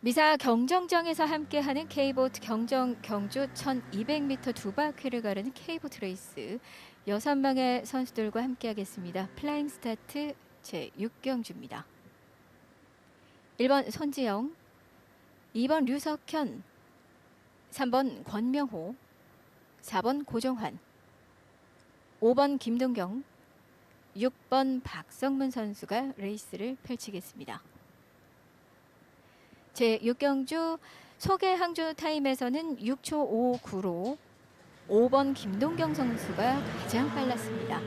미사 경정장에서 함께하는 K보트 경정 경주 1200m 두 바퀴를 가르는 K보트 레이스 여섯 명의 선수들과 함께하겠습니다. 플라잉 스타트 제 6경주입니다. 1번 손지영, 2번 류석현, 3번 권명호, 4번 고정환, 5번 김동경, 6번 박성문 선수가 레이스를 펼치겠습니다. 제 6경주 소개 항주 타임에서는 6초 59로 5번 김동경 선수가 가장 빨랐습니다.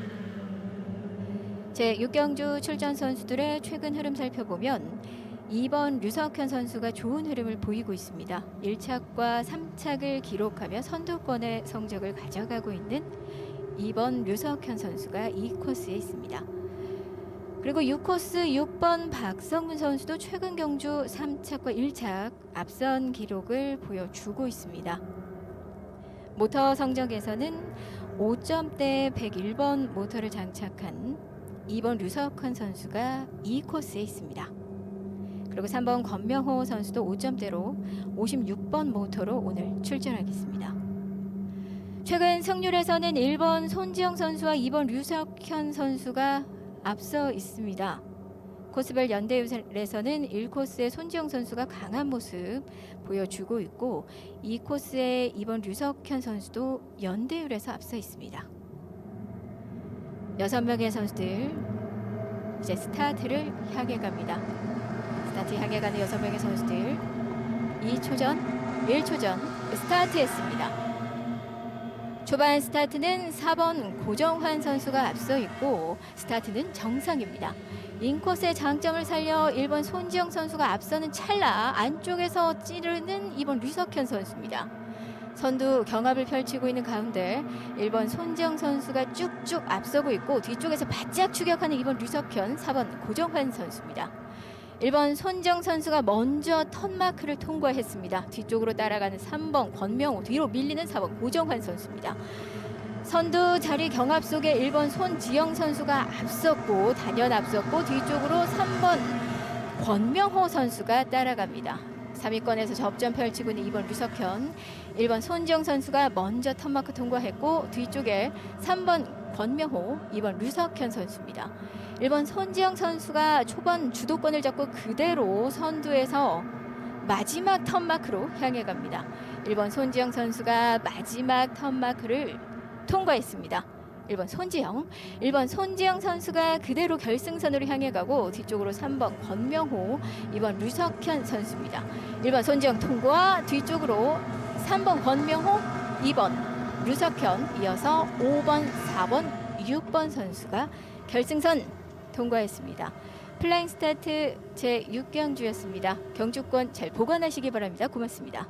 제 6경주 출전 선수들의 최근 흐름 살펴보면 2번 류석현 선수가 좋은 흐름을 보이고 있습니다. 1착과 3착을 기록하며 선두권의 성적을 가져가고 있는 2번 류석현 선수가 이 코스에 있습니다. 그리고 6코스 6번 박성문 선수도 최근 경주 3착과 1착 앞선 기록을 보여주고 있습니다. 모터 성적에서는 5점대 101번 모터를 장착한 2번 류석환 선수가 이 코스에 있습니다. 그리고 3번 권명호 선수도 5점대로 56번 모터로 오늘 출전하겠습니다. 최근 승률에서는 1번 손지영 선수와 2번 류석현 선수가 앞서 있습니다. 코스별 연대율에서는 1코스의 손지영 선수가 강한 모습 보여주고 있고 2코스의 2번 류석현 선수도 연대율에서 앞서 있습니다. 여섯 명의 선수들 이제 스타트를 향해 갑니다. 스타트 향해 가는 여섯 명의 선수들 2초 전, 1초 전 스타트했습니다. 초반 스타트는 4번 고정환 선수가 앞서 있고 스타트는 정상입니다. 인코스의 장점을 살려 1번 손지영 선수가 앞서는 찰나 안쪽에서 찌르는 2번 류석현 선수입니다. 선두 경합을 펼치고 있는 가운데 1번 손지영 선수가 쭉쭉 앞서고 있고 뒤쪽에서 바짝 추격하는 2번 류석현, 4번 고정환 선수입니다. 1번 손정 선수가 먼저 턴마크를 통과했습니다. 뒤쪽으로 따라가는 3번 권명호, 뒤로 밀리는 4번 고정환 선수입니다. 선두 자리 경합 속에 1번 손지영 선수가 앞섰고 단연 앞섰고 뒤쪽으로 3번 권명호 선수가 따라갑니다. 3위권에서 접전 펼치고 있는 2번 류석현, 1번 손지영 선수가 먼저 턴마크 통과했고 뒤쪽에 3번 권명호, 2번 류석현 선수입니다. 1번 손지영 선수가 초반 주도권을 잡고 그대로 선두에서 마지막 턴마크로 향해 갑니다. 1번 손지영 선수가 마지막 턴마크를 통과했습니다. 1번 손지영, 1번 손지영 선수가 그대로 결승선으로 향해 가고 뒤쪽으로 3번 권명호, 2번 류석현 선수입니다. 1번 손지영 통과, 뒤쪽으로 3번 권명호, 2번 류석현, 이어서 5번, 4번, 6번 선수가 결승선 통과했습니다. 플라잉 스타트 제 6경주였습니다. 경주권 잘 보관하시기 바랍니다. 고맙습니다.